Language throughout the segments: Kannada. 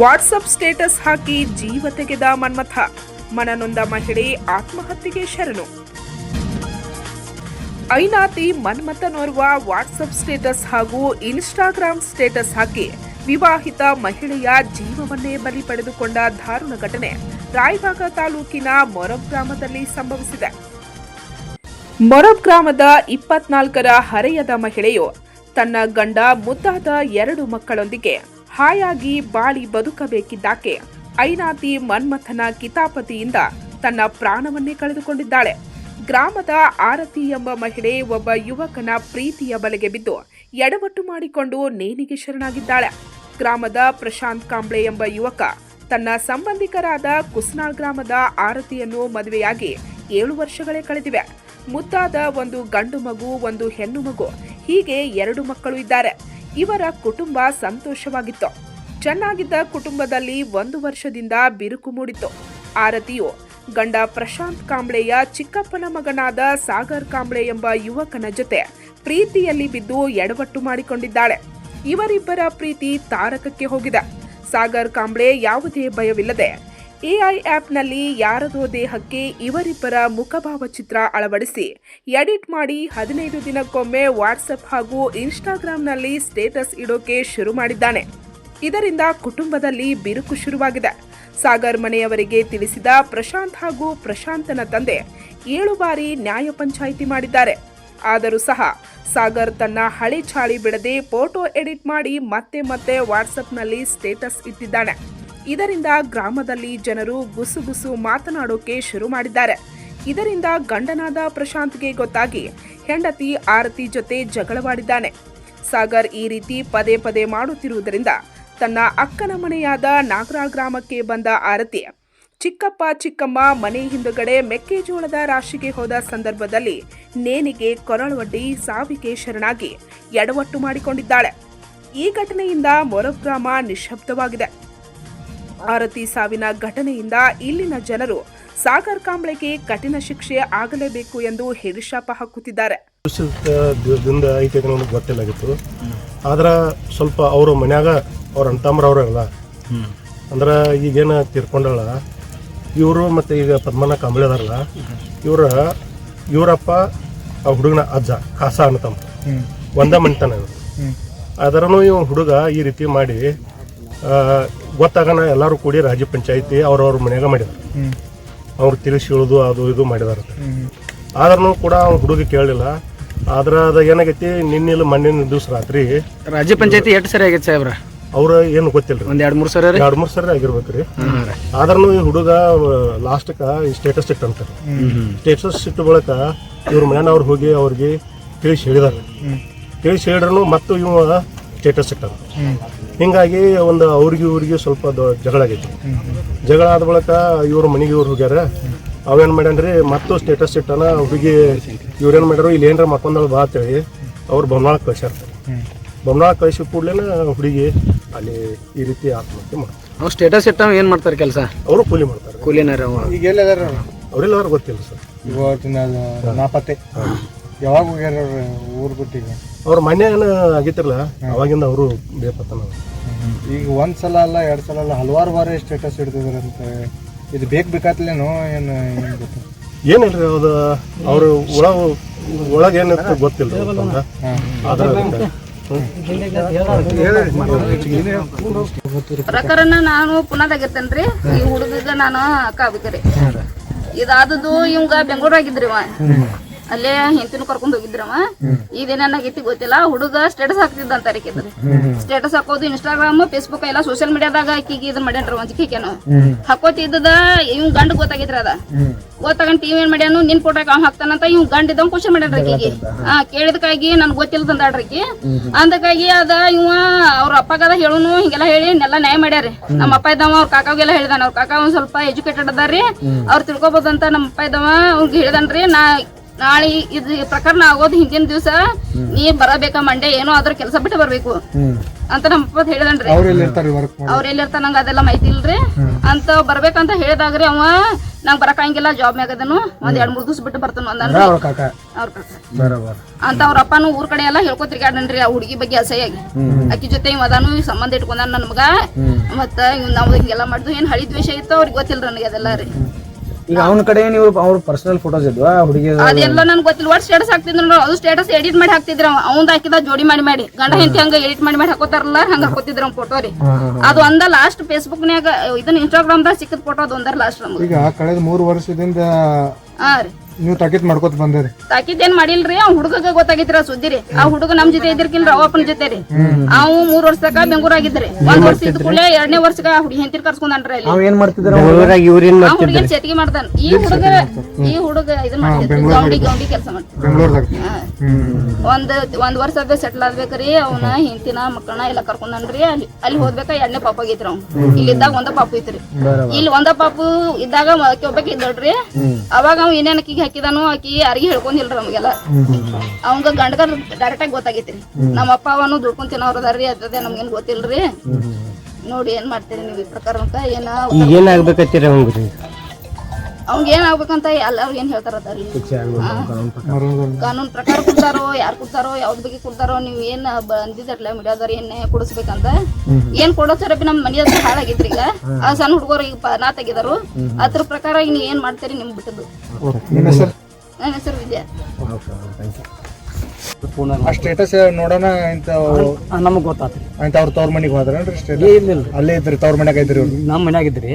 ವಾಟ್ಸಪ್ ಸ್ಟೇಟಸ್ ಹಾಕಿ ಜೀವ ತೆಗೆದ ಮನ್ಮಥ. ಮನನೊಂದ ಮಹಿಳೆ ಆತ್ಮಹತ್ಯೆಗೆ ಶರಣು. ಐನಾತಿ ಮನ್ಮಥನೋರ್ವ ವಾಟ್ಸಪ್ ಸ್ಟೇಟಸ್ ಹಾಗೂ ಇನ್ಸ್ಟಾಗ್ರಾಂ ಸ್ಟೇಟಸ್ ಹಾಕಿ ವಿವಾಹಿತ ಮಹಿಳೆಯ ಜೀವವನ್ನೇ ಬಲಿ ಪಡೆದುಕೊಂಡ ದಾರುಣ ಘಟನೆ ರಾಯಭಾಗ ತಾಲೂಕಿನ ಮೊರಬ್ ಗ್ರಾಮದಲ್ಲಿ ಸಂಭವಿಸಿದೆ. ಮೊರಬ್ ಗ್ರಾಮದ ಇಪ್ಪತ್ನಾಲ್ಕರ ಹರೆಯದ ಮಹಿಳೆಯು ತನ್ನ ಗಂಡ ಮುದ್ದಾದ ಎರಡು ಮಕ್ಕಳೊಂದಿಗೆ ಹಾಯಾಗಿ ಬಾಳಿ ಬದುಕಬೇಕಿದ್ದಾಕೆ. ಐನಾತಿ ಮನ್ಮಥನ ಕಿತಾಪತಿಯಿಂದ ತನ್ನ ಪ್ರಾಣವನ್ನೇ ಕಳೆದುಕೊಂಡಿದ್ದಾಳೆ. ಗ್ರಾಮದ ಆರತಿ ಎಂಬ ಮಹಿಳೆ ಒಬ್ಬ ಯುವಕನ ಪ್ರೀತಿಯ ಬಲೆಗೆ ಬಿದ್ದು ಎಡವಟ್ಟು ಮಾಡಿಕೊಂಡು ನೇಣಿಗೆ ಶರಣಾಗಿದ್ದಾಳೆ. ಗ್ರಾಮದ ಪ್ರಶಾಂತ್ ಕಾಂಬ್ಳೆ ಎಂಬ ಯುವಕ ತನ್ನ ಸಂಬಂಧಿಕರಾದ ಕುಸ್ನಾಳ್ ಗ್ರಾಮದ ಆರತಿಯನ್ನು ಮದುವೆಯಾಗಿ ಏಳು ವರ್ಷಗಳೇ ಕಳೆದಿವೆ. ಮುದ್ದಾದ ಒಂದು ಗಂಡು ಮಗು, ಒಂದು ಹೆಣ್ಣು ಮಗು, ಹೀಗೆ ಎರಡು ಮಕ್ಕಳು ಇದ್ದಾರೆ. ಇವರ ಕುಟುಂಬ ಸಂತೋಷವಾಗಿತ್ತು. ಚೆನ್ನಾಗಿದ್ದ ಕುಟುಂಬದಲ್ಲಿ ಒಂದು ವರ್ಷದಿಂದ ಬಿರುಕು ಮೂಡಿತ್ತು. ಆರತಿಯು ಗಂಡ ಪ್ರಶಾಂತ್ ಕಾಂಬ್ಳೆಯ ಚಿಕ್ಕಪ್ಪನ ಮಗನಾದ ಸಾಗರ್ ಕಾಂಬ್ಳೆ ಎಂಬ ಯುವಕನ ಜೊತೆ ಪ್ರೀತಿಯಲ್ಲಿ ಬಿದ್ದು ಎಡವಟ್ಟು ಮಾಡಿಕೊಂಡಿದ್ದಾಳೆ. ಇವರಿಬ್ಬರ ಪ್ರೀತಿ ತಾರಕಕ್ಕೆ ಹೋಗಿದೆ. ಸಾಗರ್ ಕಾಂಬ್ಳೆ ಯಾವುದೇ ಭಯವಿಲ್ಲದೆ ಎಐ ಆ್ಯಪ್ನಲ್ಲಿ ಯಾರದೋ ದೇಹಕ್ಕೆ ಇವರಿಬ್ಬರ ಮುಖಭಾವ ಚಿತ್ರ ಅಳವಡಿಸಿ ಎಡಿಟ್ ಮಾಡಿ ಹದಿನೈದು ದಿನಕ್ಕೊಮ್ಮೆ ವಾಟ್ಸಪ್ ಹಾಗೂ ಇನ್ಸ್ಟಾಗ್ರಾಂನಲ್ಲಿ ಸ್ಟೇಟಸ್ ಇಡೋಕೆ ಶುರು ಮಾಡಿದ್ದಾನೆ. ಇದರಿಂದ ಕುಟುಂಬದಲ್ಲಿ ಬಿರುಕು ಶುರುವಾಗಿದೆ. ಸಾಗರ್ ಮನೆಯವರಿಗೆ ತಿಳಿಸಿದ ಪ್ರಶಾಂತ್ ಹಾಗೂ ಪ್ರಶಾಂತನ ತಂದೆ ಏಳು ಬಾರಿ ನ್ಯಾಯ ಪಂಚಾಯಿತಿ ಮಾಡಿದ್ದಾರೆ. ಆದರೂ ಸಹ ಸಾಗರ್ ತನ್ನ ಹಳೆ ಚಾಳಿ ಬಿಡದೆ ಫೋಟೋ ಎಡಿಟ್ ಮಾಡಿ ಮತ್ತೆ ಮತ್ತೆ ವಾಟ್ಸಪ್ನಲ್ಲಿ ಸ್ಟೇಟಸ್ ಇಟ್ಟಿದ್ದಾನೆ. ಇದರಿಂದ ಗ್ರಾಮದಲ್ಲಿ ಜನರು ಗುಸುಗುಸು ಮಾತನಾಡೋಕೆ ಶುರು ಮಾಡಿದ್ದಾರೆ. ಇದರಿಂದ ಗಂಡನಾದ ಪ್ರಶಾಂತ್ಗೆ ಗೊತ್ತಾಗಿ ಹೆಂಡತಿ ಆರತಿ ಜೊತೆ ಜಗಳವಾಡಿದ್ದಾನೆ. ಸಾಗರ್ ಈ ರೀತಿ ಪದೇ ಪದೇ ಮಾಡುತ್ತಿರುವುದರಿಂದ ತನ್ನ ಅಕ್ಕನ ಮನೆಯಾದ ನಾಗರಾ ಗ್ರಾಮಕ್ಕೆ ಬಂದ ಆರತಿ, ಚಿಕ್ಕಪ್ಪ ಚಿಕ್ಕಮ್ಮ ಮನೆ ಹಿಂದುಗಡೆ ಮೆಕ್ಕೆಜೋಳದ ರಾಶಿಗೆ ಹೋದ ಸಂದರ್ಭದಲ್ಲಿ ನೇನಿಗೆ ಕೊರಳೊಡ್ಡಿ ಸಾವಿಗೆ ಶರಣಾಗಿ ಎಡವಟ್ಟು ಮಾಡಿಕೊಂಡಿದ್ದಾಳೆ. ಈ ಘಟನೆಯಿಂದ ಮೊರಬ್ ಗ್ರಾಮ ನಿಶ್ಶಬ್ದವಾಗಿದೆ ಆರತಿ ಸಾವಿನ ಘಟನೆಯಿಂದ ಇಲ್ಲಿನ ಜನರು ಸಾಗರ್ ಕಾಂಬ್ಳೆಗೆ ಕಠಿಣ ಶಿಕ್ಷೆ ಆಗಲೇಬೇಕು ಎಂದು ಹಿಡಿಶಾಪ ಹಾಕುತ್ತಿದ್ದಾರೆ. ಐತೆ ನನಗೆ ಗೊತ್ತಿಲ್ಲಾಗಿತ್ತು ಆದ್ರೆ ಸ್ವಲ್ಪ ಅವರು ಮನ್ಯಾಗ ಅವ್ರ ಅಂತಂಬ್ರ ಅವರಲ್ಲ ಅಂದ್ರೆ ಈಗೇನು ತೀರ್ಕೊಂಡಳ. ಇವರು ಮತ್ತು ಈಗ ಪದ್ಮನ ಕಾಂಬ್ಳೆದಾರಲ್ಲ ಅದಾರಲ್ಲ ಇವ್ರ ಇವರಪ್ಪ ಆ ಹುಡುಗನ ಅಜ್ಜ ಕಾಸ ಅನ್ನತಮ್ಮ ಒಂದ ಮನಿತನ ಇವ್ರು. ಆದ್ರೂ ಇವ್ ಹುಡುಗ ಈ ರೀತಿ ಮಾಡಿ ಆ, ಗೊತ್ತಾಗನ ಎಲ್ಲರೂ ಕೂಡಿ ರಾಜ್ಯ ಪಂಚಾಯತಿ ಅವ್ರವ್ರ ಮನೆಯಾಗ ಮಾಡಿದ್ರು. ಅವ್ರು ತಿಳಿಸಿ ಹೇಳೋದು ಅದು ಇದು ಮಾಡಿದಾರ ಆದ್ರೂ ಕೂಡ ಅವ್ನು ಹುಡುಗ ಕೇಳಲಿಲ್ಲ. ಆದ್ರ ಅದ ಏನಾಗೈತಿ ನಿನ್ನಿಲ್ಲ ಮಣ್ಣಿನ ದಿವಸ ರಾತ್ರಿ ರಾಜ್ಯ ಪಂಚಾಯತಿ ಎಷ್ಟು ಸರಿ ಆಗೈತೆ ಸಾಹೇಬ್ರ? ಅವ್ರ ಏನು ಗೊತ್ತಿಲ್ಲ ಒಂದ್ ಎರಡ್ ಮೂರ್ ಸರಿ ಎರಡು ಮೂರ್ ಸರಿ ಆಗಿರ್ಬೇಕ್ರಿ. ಆದ್ರೂ ಈ ಹುಡುಗ ಲಾಸ್ಟ್ಕ ಈ ಸ್ಟೇಟಸ್ ಇಟ್ಟಂತಾರೆ ಸ್ಟೇಟಸ್ ಇಟ್ಟ ಬಳಕ ಇವ್ರ ಮನೆಯವ್ರು ಹೋಗಿ ಅವ್ರಿಗೆ ತಿಳಿಸಿ ಹೇಳಿದಾರೆ. ತಿಳಿಸಿ ಹೇಳಿದ್ರು ಮತ್ತು ಇವ ಸ್ಟೇಟಸ್ ಇಟ್ಟ. ಹಿಂಗಾಗಿ ಒಂದು ಅವ್ರಿಗೆ ಇವ್ರಿಗೆ ಸ್ವಲ್ಪ ದೊ- ಜಗಳ ಆಗೈತಿ. ಜಗಳ ಆದ ಬಳಿಕ ಇವರು ಮನೆಗೆ ಇವ್ರು ಹೋಗ್ಯಾರ. ಅವೇನ್ ಮಾಡ್ಯಾನ್ರಿ ಮತ್ತು ಸ್ಟೇಟಸ್ ಇಟ್ಟನ ಹುಡುಗಿ ಇವ್ರೇನ್ ಮಾಡ್ಯಾರ ಇಲ್ಲಿ ಏನಾರ ಮಕ್ಕೊಂದಳು ಬಾ ಅಂತೇಳಿ ಅವ್ರು ಬೊಮ್ಮನಾಳ ಕಳ್ಸ್ಯಾರ. ಬೊಮ್ಮನಾಳ ಕಳಿಸಿ ಕೂಡ್ಲೇನ ಹುಡುಗಿ ಅಲ್ಲಿ ಈ ರೀತಿ ಆತ್ಮಹತ್ಯೆ ಮಾಡ್ತಾರೆ ಅವ್ ಸ್ಟೇಟಸ್ ಇಟ್ಟ ಏನು ಮಾಡ್ತಾರೆ ಕೆಲಸ? ಅವರು ಕೂಲಿ ಮಾಡ್ತಾರೆ. ಕೂಲಿನಾರ ಈಗ ಎಲ್ಲದಾರ ಅವರೆಲ್ಲ ಗೊತ್ತಿಲ್ಲ ಸರ್. ಇವತ್ತಿನ ನಾಪತ್ತೆ. ಯಾವಾಗ ಹೋಗ್ಯಾರ ಊರು ಊರ್ ಬಿಟ್ಟು ಈಗ ಅವ್ರ ಮನೆ ಏನು ಆಗಿತ್ತಿಲ್ಲ ಅವಾಗಿಂದ ಅವರು ಬೇಪತ್ತನ ಈಗ ಒಂದ್ ಸಲ ಅಲ್ಲ ಎರಡ್ ಸಲ ಅಲ್ಲ ಹಲವಾರು ಬಾರಿ ಸ್ಟೇಟಸ್ ಇಡ್ತಿದ್ರಂತೆ ಇದು ಬೇಕ್ ಬೇಕಾತ್ಲೇನೋ ಏನು ಏನ್ ಗೊತ್ತ? ಏನಿಲ್ರಿ ಅದು ಅವರು ಒಳ ಒಳಗೆ ಏನಿತ್ತು ಗೊತ್ತಿಲ್ಲ ಅದರಿಂದ ಪ್ರಕರಣ ನಾನು ಪುನಾದಾಗಿರ್ತೇನ್ರಿ. ಈ ಹುಡುಗ ನಾನು ಅಕ್ಕ ಆಗ್ಬೇಕ್ರಿ. ಇದಾದದ್ದು ಇವಂಗ ಬೆಂಗಳೂರಾಗಿದ್ರಿ ಅವ ಅಲ್ಲೇ ಹೆಂಡತಿನ ಕರ್ಕೊಂಡ್ ಹೋಗಿದ್ರವ? ಇದೇನಾಗೈತಿ ಗೊತ್ತಿಲ್ಲ ಹುಡುಗ ಸ್ಟೇಟಸ್ ಹಾಕ್ತಿದ್ದ ಅಂತ ಆಕಿದ್ರಿ ಸ್ಟೇಟಸ್ ಹಾಕೋದು ಇನ್ಸ್ಟಾಗ್ರಾಮ್ ಫೇಸ್ಬುಕ್ ಎಲ್ಲ ಸೋಶಿಯಲ್ ಮೀಡಿಯಾದಾಗ ಆಕಿಗೆ ಇದನ್ ಮಾಡ್ಯಾನ್ರಿ ಒಂಜಿಕೆನು ಹಾಕೋತಿದ್ದದ ಇವ್ ಗಂಡ ಗೊತ್ತಾಗಿದ್ರ ಅದ. ಗೊತ್ತಾಗಂತ ಟಿವಿ ಏನ್ ಮಾಡ್ಯಾನು ನಿನ್ ಫೋಟೋ ಅವ್ ಹಾಕ್ತಾನಂತ ಇವ್ ಗಂಡ ಖುಷಿ ಕ್ವಶನ್ ಮಾಡ್ಯಾನ್ರಿ ಆಕಿಗೆ ಆ ಕೇಳಿದಕ್ಕಾಗಿ ನನ್ ಗೊತ್ತಿಲ್ಲ ಆಕಿ. ಅಂದಕ್ಕಾಗಿ ಅದ ಇವ ಅವ್ರ ಅಪ್ಪಗದ ಹೇಳುನು ಹಿಂಗೆಲ್ಲ ಹೇಳಿ ನೆಲ್ಲ ನ್ಯಾಯ ಮಾಡ್ಯಾರಿ. ನಮ್ಮ ಅಪ್ಪ ಇದ್ದಾವ ಅವ್ರ ಕಾಕಾಗೆಲ್ಲ ಹೇಳಿದಾನ. ಅವ್ರ ಕಾಕ ಒಂದ್ ಸ್ವಲ್ಪ ಎಜುಕೇಟೆಡ್ ಅದಾರಿ. ಅವ್ರು ತಿಳ್ಕೊಬೋದಂತ ನಮ್ಮ ಅಪ್ಪ ಇದ್ದಾವ ಅವ್ರಿಗೆ ಹೇಳಿದನ್ರಿ. ನಾ ನಾಳೆ ಇದು ಪ್ರಕರಣ ಆಗೋದು ಹಿಂದಿನ ದಿವಸ ನೀ ಬರಬೇಕ ಮಂಡೆ ಏನೋ ಅದ್ರ ಕೆಲಸ ಬಿಟ್ಟು ಬರ್ಬೇಕು. ಅಂತ ನಮ್ಮ ಅಪ್ಪ ಹೇಳ್ದನ್ರಿ. ಅವ್ರು ಎಲ್ಲಿ ಇರ್ತಾರೆ ವರ್ಕ್ ಮಾಡಿ ಅವ್ರ ಎಲ್ಲಿರ್ತಾನ ನಂಗೆ ಅದೆಲ್ಲ ಮಾಹಿತಿ ಇಲ್ರಿ. ಅಂತ ಬರ್ಬೇಕಂತ ಹೇಳಿದಾಗ್ರಿ ಅವ ನಂಗೆ ಬರಕಂಗಿಲ್ಲ ಜಾಬ್ ಮ್ಯಾಗದನು ಒಂದ್ ಎರಡ್ ಮೂರ್ ದಿವ್ಸ ಬಿಟ್ಟು ಬರ್ತಾನ ಅಂದ್ರೆ ಅಂತ ಅವ್ರ ಅಪ್ಪನು ಊರ್ ಕಡೆ ಎಲ್ಲ ಹೇಳ್ಕೊ ತಿರ್ಗಾಡನ್ರಿ ಆ ಹುಡುಗಿ ಬಗ್ಗೆ ಅಸಹ್ಯಾಗಿ. ಅಕ್ಕಿ ಜೊತೆ ಅದಾನು ಸಂಬಂಧ ಇಟ್ಕೊಂಡ ನನ್ ಮಗ. ಮತ್ತ ನಾವ್ ಹಿಂಗೆಲ್ಲ ಮಾಡುದು ಏನ್ ಹಳಿ ದ್ವೇಷ ಇತ್ತು ಅವ್ರಿಗೆ ಗೊತ್ತಿಲ್ಲ ನನಗೆ ಅದೆಲ್ಲ ರೀ. ಈಗ ಅವನ ಕಡೆ ನೀವು ಅವ್ರ ಪರ್ಸನಲ್ ಫೋಟೋಸ್ ಇದ್ವಾ? ಹುಡುಗಿ ಅದೆಲ್ಲ ನನ್ಗೆ ಗೊತ್ತಿಲ್ಲ. ಒಟ್ಟು ಸ್ಟೇಟಸ್ ಹಾಕ್ತಿದ್ರು ಅದು ಸ್ಟೇಟಸ್ ಎಡಿಟ್ ಮಾಡಿ ಹಾಕ್ತಿದ್ರ ಅವಂದ್ ಹಾಕಿದ ಜೋಡಿ ಮಾಡಿ ಮಾಡಿ. ಗಂಡ ಹೆಂಡತಿ ಹಂಗ ಎಡಿಟ್ ಮಾಡಿ ಮಾಡಿ ಹಾಕೋತಾರಲ್ಲ ಹಂಗ ಹಾಕೋತಿದ್ರ ಫೋಟೋ ರೀ. ಅದು ಅಂದ ಲಾಸ್ಟ್ ಫೇಸ್ಬುಕ್ ನ್ಯಾಗ ಇದನ್ನ ಇನ್ಸ್ಟಾಗ್ರಾಮ್ ದಾಗ ಸಿಕ್ಕದ ಫೋಟೋ ಅದು ಒಂದರ ಲಾಸ್ಟ್ ನಮ್ಗೆ ಈಗ ಕಳೆದ ಮೂರು ವರ್ಷದಿಂದ ಹಾ ರೀ. ನೀವು ತಾಕೀತ್ ಮಾಡ್ಕೊತ ಬಂದಿರಿ ಏನ್ ಮಾಡಿಲ್ರಿ? ಅವ್ನ ಹುಡುಗಗ ಗೊತ್ತಾಗಿತ್ತರ ಸುದ್ದಿರಿ. ಸುದ್ದಿ ರೀ ಆ ಹುಡುಗ ನಮ್ ಜೊತೆ ಇದ್ರಕಿಲ್ರಿ ಅವಪ್ಪನ ಜೊತೆ ರೀ. ಅವ್ ಮೂರ್ ವರ್ಷಕ್ಕ ಬೆಂಗಳೂರ್ ಆಗಿದ್ರಿ. ಒಂದ್ ವರ್ಷ ಇದ್ ಕೂಡಲೇ ಎರಡನೇ ವರ್ಷಕ್ಕ ಹುಡುಗಿ ಹೆಂತಿರ್ ಕರ್ಸ್ಕೊಂಡ್ರಿ ಅಲ್ಲಿ. ಏನ್ ಮಾಡ್ತಿದ್ರ? ಆ ಹುಡುಗಿನ ಚೆಟಿಗೆ ಮಾಡ್ತಾನ. ಈ ಹುಡುಗ ಈ ಹುಡುಗ ಇದನ್ನ ಮಾಡ್ತಿದ್ರಿ ಗೌಂಡಿ ಗೌಂಡಿ ಕೆಲಸ ಮಾಡ್ತಿದ್ರು ಬೆಂಗಳೂರದಾಗ. ಒಂದ್ ಒಂದ್ ವರ್ಷ ಅದೇ ಸೆಟ್ಲ್ ಆಗ್ಬೇಕ್ರಿ ಅವನ ಹೆಂತಿನ ಮಕ್ಕಳನ್ನ ಎಲ್ಲ ಕರ್ಕೊಂಡ್ರಿ ಅಲ್ಲಿ ಅಲ್ಲಿ ಹೋದ್ಬೇಕ ಎರಡನೇ ಪಾಪ ಆಗೈತ್ರಿ ಅವ್ನು. ಇಲ್ಲಿದ್ದಾಗ ಒಂದ ಪಾಪು ಐತ್ರಿ. ಇಲ್ಲಿ ಒಂದ ಪಾಪು ಇದ್ದಾಗ ಮೊದಕ್ಕೆ ಒಬ್ಬಾಕಿ ನೋಡ್ರಿ ಅವಾಗ ಅವ್ ಏನೇನ್ ಅಕ್ಕಿಗೆ ಹಾಕಿದಾನು ಆಕಿ ಯಾರಿಗೆ ಹೇಳ್ಕೊಂಡಿಲ್ರಿ ನಮ್ಗೆಲ್ಲ. ಅವಂಗ ಗಂಡಗರ್ ಡೈರೆಕ್ಟ್ ಆಗಿ ಗೊತ್ತಾಗೈತ್ರಿ. ನಮ್ಮ ಅಪ್ಪ ಅವನು ದುಡ್ಕೊಂಡ್ ತಿನ್ನೋರು ಅದಾರ್ರಿ ಅದೇ ನಮ್ಗೇನ್ ಗೊತ್ತಿಲ್ರಿ. ನೋಡಿ ಏನ್ ಮಾಡ್ತೀರಿ ನೀವು ಈ ಪ್ರಕಾರ ಏನ ಏನ್ ಅವಂಗ ಏನ್ ಆಗ್ಬೇಕಂತ ಎಲ್ಲಾರು ಏನ್ ಹೇಳ್ತಾರ ಕಾನೂನು ಕಾನೂನ್ ಪ್ರಕಾರ ಕೊಡ್ತಾರೋ ಯಾರು ಕೊಡ್ತಾರೋ ಯಾವ್ದು ಬಗ್ಗೆ ಕೊಡ್ತಾರೋ ನೀವ್ ಏನ್ ಬಂದಿದ್ರಲ್ಲ ಮೀಡಿಯಾದವ್ರ ಏನ್ ಕೊಡಿಸ್ಬೇಕಂತ? ಏನ್ ಕೊಡೋ ಸರ ನಮ್ ಮನಿ ಹತ್ರ ಹಾಳಾಗಿದ್ರಿ ಈಗ. ಆ ಸಣ್ಣ ಹುಡುಗರು ಈಗ ಪ- ನಾ ತೆಗಿದಾರು. ಅದ್ರ ಪ್ರಕಾರ ಈಗ ನೀವ್ ಏನ್ ಮಾಡ್ತೀರಿ ನಿಮ್ ಬಿಟ್ಟದ್ದು. ನಿಮ್ಮ ಹೆಸರು? ನನ್ನ ಹೆಸರು ವಿದ್ಯಾ. ಆ ಸ್ಟೇಟಸ್ ನೋಡೋಣ ಇಂತ ನಮಗ್ ಗೊತ್ತಾತ್ರಿ ಅಂತ ಅವ್ರ ತವ್ರ ಮನೆಗೆ ಹೋದ್ರೇನ್ರಿ ಸ್ಟೇಟಸ್ ಇಲ್ಲ ಇಲ್ಲ. ಅಲ್ಲೇ ಇದ್ರಿ ತವ್ರ ಮನ್ಯಾಗ ಇದ್ರಿ ಇವ್ರು? ನಮ್ಮ ಮನ್ಯಾಗಿದ್ರಿ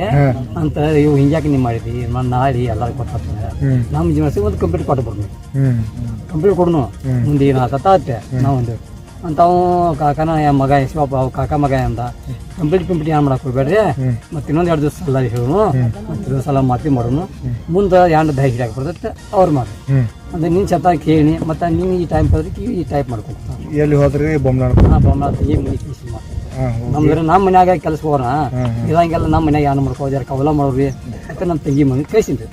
ಅಂತ ಇವು ಹಿಂಗ್ಯಾಕೆ ನೀವು ಮಾಡಿದ್ರಿ? ನಾನು ನಾಳೆ ಎಲ್ಲ ಗೊತ್ತಾಗ್ತದೆ. ನಮ್ಮ ಜೀವನ ಒಂದು ಕಂಪ್ಲೀಟ್ ಕೊಟ್ಟು ಬರ್ಬೇಕು ಹ್ಮ್. ಕಂಪ್ಲೀಟ್ ಕೊಡ್ನು. ಮುಂದೆ ಏನಾಗತ್ತೆ ನಾವು ಒಂದು ಅಂತ ಅವ ಕಾಕನ ಯ ಮಗ ಶಿವಪ್ಪ ಅವ್ ಕಾಕ ಮಗ ಅಂತ. ಕಂಪ್ಲೀಟ್ ಕಂಪ್ಲೀಟ್ ಏನು ಮಾಡಕ್ ಹೋಗ್ಬೇಡ್ರಿ. ಮತ್ತೆ ಇನ್ನೊಂದು ಎರಡು ದಿವಸ ಎಲ್ಲ ಹೇಳೋನು ಮತ್ತೆ ಇನ್ನೊಂದು ಸಲ ಮಾತಿ ಮಾಡೋನು. ಮುಂದೆ ಎರಡು ದಹಿ ಹಿಡಿಯಾಕ ಬರ್ತೈತೆ ಅವ್ರು ಮಾಡಿ ಅಂದ್ರೆ ನಿನ್ನ ಚತ್ತ ಕೇಳಿ ಮತ್ತೆ ನೀನು ಈ ಟೈಮ್ ಕದ್ರಿಗೆ ಈ ಟೈಪ್ ಮಾಡ್ಕೊಂಡು ಎಲ್ಲಿ ಹೋದ್ರಿ ಬೊಮ್ಮನಾಳ ಈ ಮನೆ ಕೃಷಿ ಮಾಡ್ತಾರೆ ಹಾ ನಮ್ದ್ರ ನಮ್ಮ ಮನ್ಯಾಗ ಕೆಲಸ ಹೋಗೋಣ ಇದಂಗೆಲ್ಲ ನಮ್ಮ ಮನ್ಯಾಗ ಏನು ಮಾಡ್ಕೋ ಜರ ಕವಲ ಮಾಡೋರಿ ಅಂತ ನಮ್ಮ ತಂಗಿ ಮನೆ ಕಳಿಸಿದ್ರಿ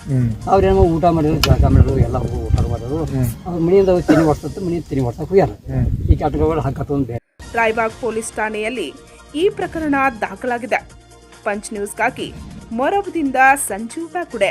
ಅವ್ರೇನೋ ಊಟ ಮಾಡಿದ್ರು ಜಾಗ ಮಾಡಿದ್ರು ಎಲ್ಲ ಹೋಗಿ ಮಾಡಿದ್ರು ಅವ್ರ ಮನೆಯಿಂದ ತಿನಿ ವರ್ಷತ್ತು ಮನೆ ತಿನಿ ವರ್ಷಕ್ಕೆ ಹೋಗ್ಯಾರ. ಈ ಕಟ್ಕೊಂಡು ಹಾಕತ್ತೊಂದು ಬೇರೆ. ರಾಯಬಾಗ್ ಪೊಲೀಸ್ ಠಾಣೆಯಲ್ಲಿ ಈ ಪ್ರಕರಣ ದಾಖಲಾಗಿದೆ. ಪಂಚ್ ನ್ಯೂಸ್ಗಾಗಿ ಮೊರಬದಿಂದ ಸಂಜೀವ್ ಬಾಕುಡೆ